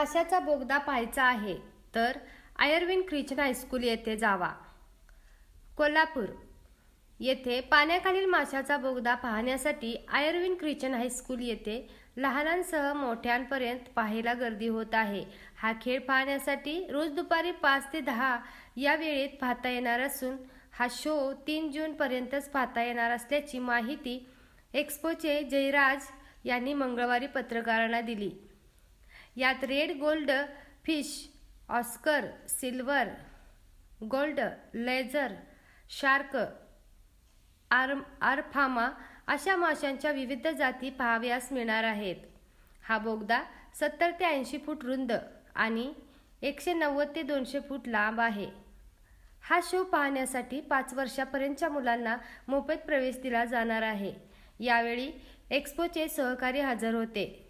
माशाचा बोगदा पाहायचा आहे तर आयर्विन ख्रिश्चन हायस्कूल येथे जावा. कोल्हापूर. येथे पाण्याखालील माशाचा बोगदा पाहण्यासाठी आयर्विन ख्रिश्चन हायस्कूल येथे लहानांसह मोठ्यांपर्यंत पाहायला गर्दी होत आहे. हा खेळ पाहण्यासाठी रोज दुपारी पाच ते दहा या वेळेत पाहता येणार असून हा शो तीन जूनपर्यंतच पाहता येणार असल्याची माहिती एक्स्पोचे जयराज यांनी मंगळवारी पत्रकारांना दिली. यात red gold fish oscar silver gold laser shark arm आरफामा अशा माशांच्या विविध जाती पाहाव्यास मिळणार आहेत. हा बोगदा सत्तर ते ऐंशी फूट रुंद आणि एकशे नव्वद ते दोनशे फूट लांब आहे. हा शो पाहण्यासाठी पाच वर्षापर्यंतच्या मुलांना मोफत प्रवेश दिला जाणार आहे. यावेळी एक्स्पोचे सहकारी हजर होते.